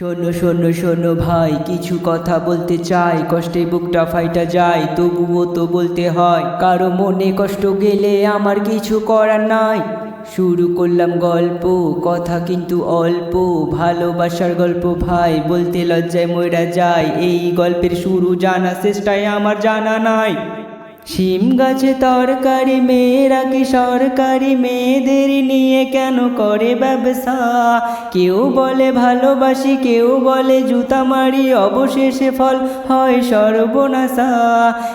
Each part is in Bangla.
শোনো শোনো শোনো ভাই, কিছু কথা বলতে চাই। কষ্টে বুকটা ফাইটা যায়, তবুও তো বলতে হয়, কারও মনে কষ্ট গেলে আমার কিছু করার নাই। শুরু করলাম গল্প, কথা কিন্তু অল্প, ভালোবাসার গল্প ভাই, বলতে লজ্জায় ময়রা যায় এই গল্পের শুরু জানা শেষটাই আমার জানা নাই। শিম গাছে তরকারি, মেয়েরা কি সরকারি? মেয়েদের নিয়ে কেন করে ব্যবসা? কেউ বলে ভালোবাসি, কেউ বলে জুতা মারি, অবশেষে ফল হয় সর্বনাশা।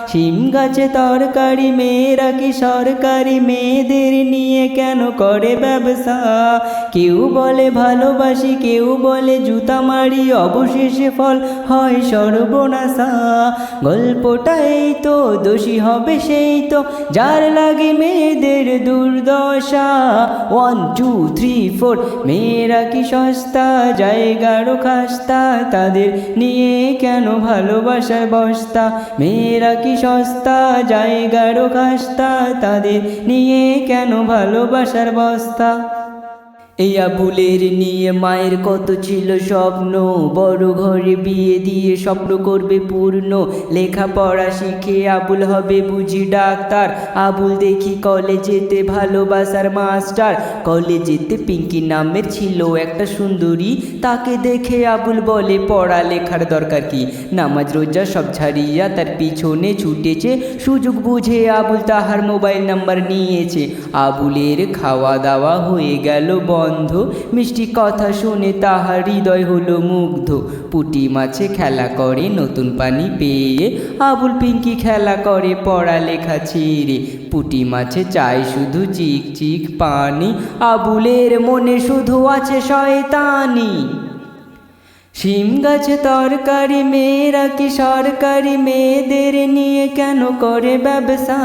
শিম গাছে তরকারি, মেয়েরা কি সরকারি? মেয়েদের নিয়ে কেন করে ব্যবসা? কেউ বলে ভালোবাসি, কেউ বলে জুতা মারি, অবশেষে ফল হয় সর্বনাশা। গল্পটাই তো দোষী হবে সেই তো, যার লাগে মেয়েদের দুর্দশা। ওয়ান টু থ্রি ফোর মেয়েরা কি সস্তা, জায়গারও খাস্তা, তাদের নিয়ে কেন ভালোবাসার বস্তা? মেয়েরা কি সস্তা, জায়গারও খাস্তা, তাদের নিয়ে কেন ভালোবাসার বস্তা? এই আবুলের নিয়ে মায়ের কত ছিল স্বপ্ন। বড় ঘরে বিয়ে দিয়ে স্বপ্ন করবে পূর্ণ। লেখাপড়া শিখে আবুল হবে বুঝি ডাক্তার। আবুল দেখি কলেজেতে ভালোবাসার মাস্টার। কলেজেতে পিঙ্কি নামের ছিল একটা সুন্দরী। তাকে দেখে আবুল বলে পড়া লেখার দরকার কি? নামাজ, রোজা সব ছাড়িয়া তার পিছনে ছুটেছে। সুযোগ বুঝে আবুল তাহার মোবাইল নাম্বার নিয়েছে। আবুলের খাওয়া দাওয়া হয়ে গেল বন্ধ। মিষ্টি কথা শুনে তাহার হৃদয় হলো মুগ্ধ। পুটি মাছে খেলা করে, নতুন পানি পেয়ে। আবুল পিঙ্কি খেলা করে, পড়ালেখা ছিঁড়ে। পুটি মাছে চাই শুধু চিক চিক পানি। আবুলের মনে শুধু আছে শয়তানি। শিম গাছে তরকারি, মেয়েরা কি সরকারি? মেয়েদের নিয়ে কেন করে ব্যবসা?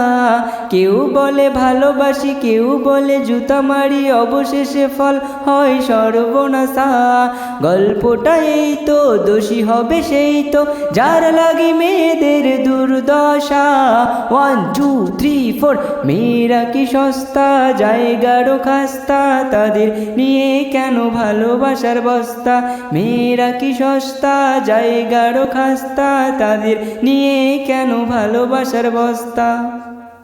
কেউ বলে ভালোবাসি, কেউ বলে জুতা মারি, অবশেষে ফল হয় সর্বনাশা। গল্পটা এই তো, দোষী হবে সেই তো, যার লাগে মেয়েদের দুর্দশা। ওয়ান টু থ্রি ফোর মেয়েরা কি সস্তা? জায়গারও খাস্তা, তাদের নিয়ে কেন ভালোবাসার বস্তা? মেয়েরা কি সস্তা জায়গারও খাস্তা তাদের নিয়ে কেন ভালোবাসার বস্তা?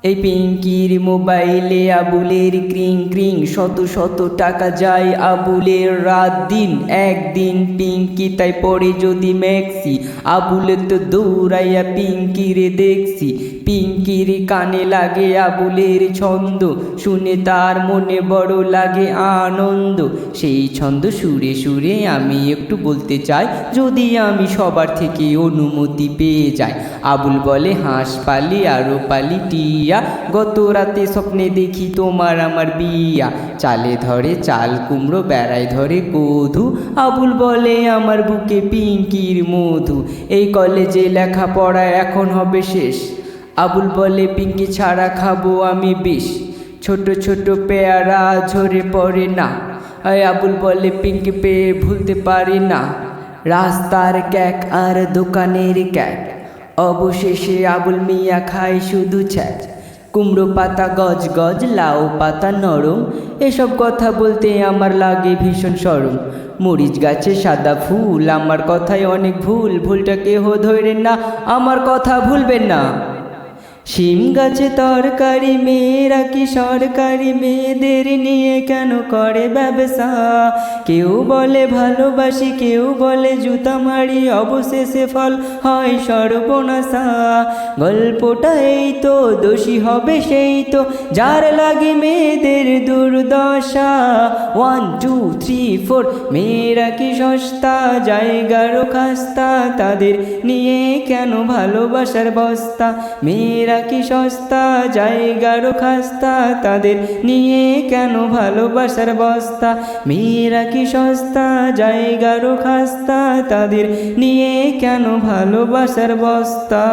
এই পিঙ্কির মোবাইলে আবুলের ক্রিং ক্রিং, শত শত টাকা যায় আবুলের রাত দিন। একদিন পিঙ্কি তাই পরে যদি ম্যাক্সি আবুলের তো দৌড়াইয়া পিঙ্কিরে দেখছি। পিঙ্কির কানে লাগে আবুলের ছন্দ, শুনে তার মনে বড় লাগে আনন্দ। সেই ছন্দ সুরে সুরে আমি একটু বলতে চাই, যদি আমি সবার থেকে অনুমতি পেয়ে যাই। আবুল বলে, হাঁস পালি আরও পালি টিয়া গত রাতে স্বপ্নে দেখি তোমার আমার বিয়া। চালে ধরে চাল কুমড়ো, বেড়ায় ধরে কধু আবুল বলে, আমার বুকে পিঙ্কির মধু। এই কলেজে লেখাপড়া এখন হবে শেষ। আবুল বলে, পিঙ্কি ছাড়া খাব আমি বিষ। ছোট ছোট পেয়ারা ঝরে পড়ে না। আয় আবুল বলে, পিঙ্কি পেয়ে ভুলতে পারি না। রাস্তার ক্যাক আর দোকানের ক্যাক অবশেষে আবুল মিয়া খায় শুধু ছ্যাচ। কুমড়ো পাতা, গজ গজ, লাউ পাতা, নরম। এসব কথা বলতে আমার লাগে ভীষণ সরম। মরিচ গাছে সাদা ফুল, আমার কথায় অনেক ভুল, ভুলটা কেহ ধরেন না। আমার কথা ভুলবেন না। শিম গাছে তরকারি, মেয়েরা কি সরকারি? মেয়েদের নিয়ে কেন করে ব্যবসা? কেউ বলে ভালোবাসি, কেউ বলে জুতা মারি অবশেষে ফল হয় সর্বনাশা। গল্পটা এই তো, দোষী হবে সেই তো, যার লাগে মেয়েদের দুর্দশা। ওয়ান টু থ্রি ফোর মেয়েরা কি সস্তা? জায়গারও খাস্তা, তাদের নিয়ে কেন ভালোবাসার বস্তা? মেয়েরা কি সস্তা জায়গারও খাস্তা, তাদের নিয়ে কেন ভালোবাসার বস্তা? মেয়েরা কি সস্তা জায়গারও খাস্তা, তাদের নিয়ে কেন ভালোবাসার বস্তা?